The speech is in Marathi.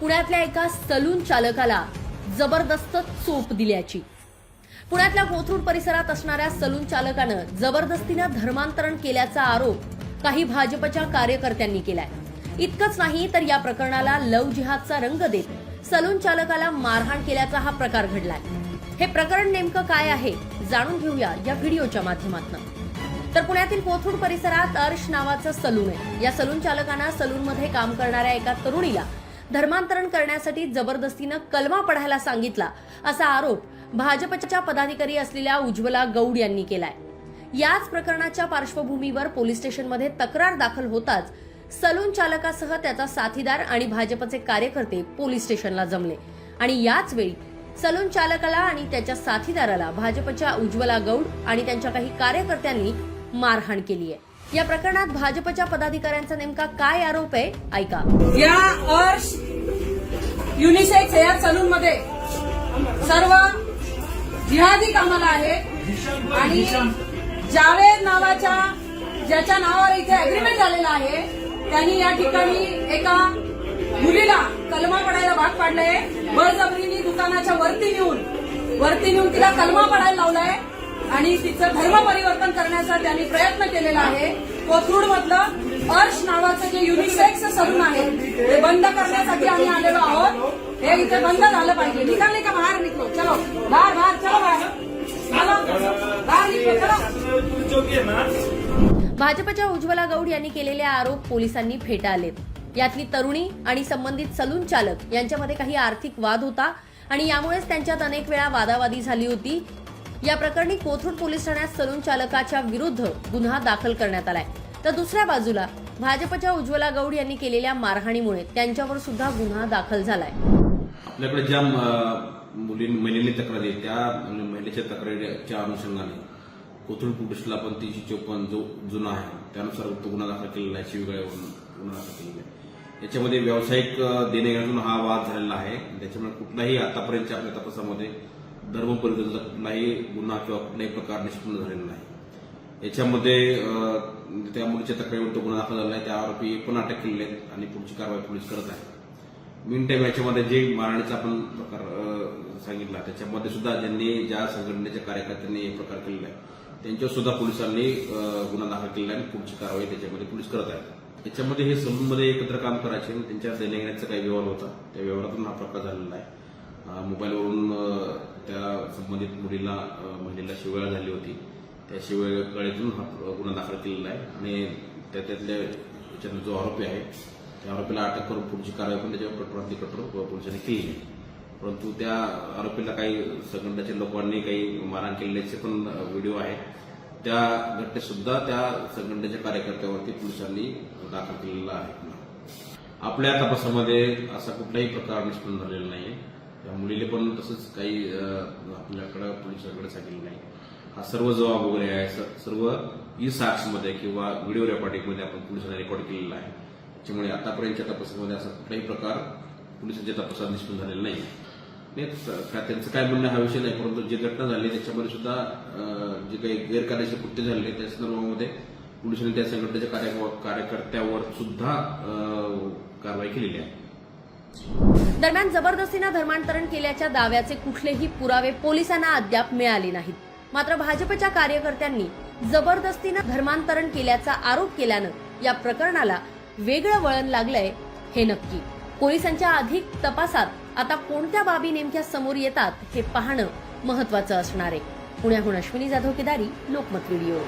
पुण्यातल्या एका सलून चालकाला जबरदस्त चोप दिल्याची. पुण्यातल्या कोथरूड परिसरात असणाऱ्या सलून चालकानं जबरदस्तीनं धर्मांतरण केल्याचा आरोप काही भाजपच्या कार्यकर्त्यांनी केलाय. इतकंच नाही तर या प्रकरणाला लव जिहादचा रंग देत सलून चालकाला मारहाण केल्याचा हा प्रकार घडलाय. हे प्रकरण नेमकं काय आहे? जाणून घेऊया या व्हिडिओच्या माध्यमातून. तर पुण्यातील कोथरूड परिसरात अर्श नावाचं सलून आहे. या सलून चालकानं सलूनमध्ये काम करणाऱ्या एका तरुणीला धर्मांतरण करण्यासाठी जबरदस्तीनं कलमा पढायला सांगितला असा आरोप भाजपच्या पदाधिकारी असलेल्या उज्ज्वला गौड यांनी केलाय. याच प्रकरणाच्या पार्श्वभूमीवर पोलीस स्टेशनमध्ये तक्रार दाखल होताच सलून चालकासह त्याचा साथीदार आणि भाजपचे कार्यकर्ते पोलीस स्टेशनला जमले. आणि याच वेळी सलून चालकाला आणि त्याच्या साथीदाराला भाजपच्या उज्ज्वला गौड आणि त्यांच्या काही कार्यकर्त्यांनी मारहाण केली आहे. या प्रकरणात भाजपच्या पदाधिकाऱ्यांचा नेमका काय आरोप आहे ऐका. या अर्श युनिसेक्स हेअर सलून मध्ये सर्व जिहादी कामाला आहेत आणि जावेद नावाच्या ज्याच्या नावावर इथे अग्रीमेंट झालेला आहे त्यांनी या ठिकाणी एका मुलीला कलमा पडायला भाग पाडलाय. बळजबरीनी दुकानाच्या वरती नेऊन वरती नेऊन तिला कलमा पडायला लावलाय. आणि तिचं धर्म परिवर्तन करण्याचा त्यांनी प्रयत्न केलेला आहे. कोथरूड मधलं अर्श नावाचं जे युनिसेक्स सलून आहे ते बंद करण्यासाठी आम्ही आलेलो आहोत. हे इथे बंद झालं पाहिजे. निघाले का बाहेर निघलो चलो. बाहेर बाहेर चलो बाहेर. चलो. बाहेर भाजपच्या उज्ज्वला गौड यांनी केलेले आरोप पोलिसांनी फेटाळलेत यातली तरुणी आणि संबंधित सलून चालक यांच्यामध्ये काही आर्थिक वाद होता आणि यामुळेच त्यांच्यात अनेक वेळा वादावादी झाली होती. या प्रकरणी कोथरूड पोलीस ठाण्यात सलून चालकाच्या विरुद्ध गुन्हा दाखल करण्यात आलाय. तर दुसऱ्या बाजूला भाजपच्या उज्ज्वला गौड यांनी केलेल्या मारहाणीमुळे त्यांच्यावर सुद्धा गुन्हा दाखल झालाय. आपल्याकडे ज्या मुली महिलेने तक्रारी त्या महिलेच्या तक्रारीच्या अनुषंगाने कोथरूड पोलिसला पण तीनशे चोपन्न जो जुना आहे त्यानुसार तो गुन्हा दाखल केलेला आहे शिवगाळ्यावरून गुन्हा दाखल केलेला आहे. याच्यामध्ये व्यावसायिक देणे देणेघेण्यातून हा वाद झालेला आहे. त्याच्यामुळे कुठलाही आतापर्यंतच्या आपल्या तपासामध्ये धर्म परिवर्तनाचा कुठलाही गुन्हा किंवा कुठलाही प्रकार निष्पन्न झालेला नाही. याच्यामध्ये त्या मुलीच्या तक्रारीवर तो गुन्हा दाखल झाला आहे त्या आरोपी पण अटक केलेले आहेत आणि पुढची कारवाई पोलीस करत आहे मिन टाईम याच्यामध्ये जे मारण्याचा आपण प्रकार सांगितला त्याच्यामध्ये सुद्धा ज्यांनी ज्या संघटनेच्या कार्यकर्त्यांनी हे प्रकार केलेला आहे त्यांच्यावर सुद्धा पोलिसांनी गुन्हा दाखल केलेला आहे आणि पुढची कारवाई त्याच्यामध्ये पोलीस करत आहेत. याच्यामध्ये हे सलूनमध्ये एकत्र काम करायचे त्यांच्या देण्याचा काही व्यवहार होता त्या व्यवहारातून हा प्रकार झालेला आहे. मोबाईलवरून संबंधित मुलीला महिलेला शिवाळ झाली होती. त्या शिवेळकडेतून हा गुन्हा दाखल केलेला आहे. आणि त्या त्यातल्या त्याच्यानं जो आरोपी आहे त्या आरोपीला अटक करून पुढची कारवाई पण त्याच्यावर कठोरातली कठोर पोलिसांनी केली आहे. परंतु त्या आरोपीला काही संघटनेच्या लोकांनी काही मारहाण केलेल्याचे पण व्हिडिओ आहेत. त्या घटनेसुद्धा त्या संघटनेच्या कार्यकर्त्यावरती पोलिसांनी दाखल केलेला आहे. आपल्या तपासामध्ये असा कुठलाही प्रकार निष्पन्न झालेला नाही त्या मुलीने पण तसंच काही आपल्याकडं पोलिसांकडे सांगितलं नाही. हा सर्व जबाब वगैरे आहे. स- सर्व ई साक्समध्ये किंवा व्हिडिओ रेकॉर्डिंगमध्ये आपण पोलिसांना रेकॉर्ड केलेला आहे. त्याच्यामुळे आतापर्यंतच्या तपासामध्ये असा कुठलाही प्रकार पोलिसांच्या तपासात निष्पन्न झालेला नाही. नाही त्यांचं काय म्हणणं हा विषय नाही परंतु जी घटना झाली त्याच्यामध्ये सुद्धा जे काही गैरकायदेशीर कृत्य झाले त्या संदर्भामध्ये पोलिसांनी त्या संघटनेच्या कार्यकर्त्यावर सुद्धा कारवाई केलेली आहे. दरम्यान जबरदस्तीनं धर्मांतरण केल्याच्या दाव्याचे कुठलेही पुरावे पोलिसांना अद्याप मिळाले नाहीत. मात्र भाजपच्या कार्यकर्त्यांनी जबरदस्तीनं धर्मांतरण केल्याचा आरोप केल्यानं या प्रकरणाला वेगळं वळण लागलंय हे नक्की. पोलिसांच्या अधिक तपासात आता कोणत्या बाबी नेमक्या समोर येतात हे पाहणं महत्वाचं असणार आहे. पुण्याहून अश्विनी जाधव केदारी लोकमत व्हिडिओ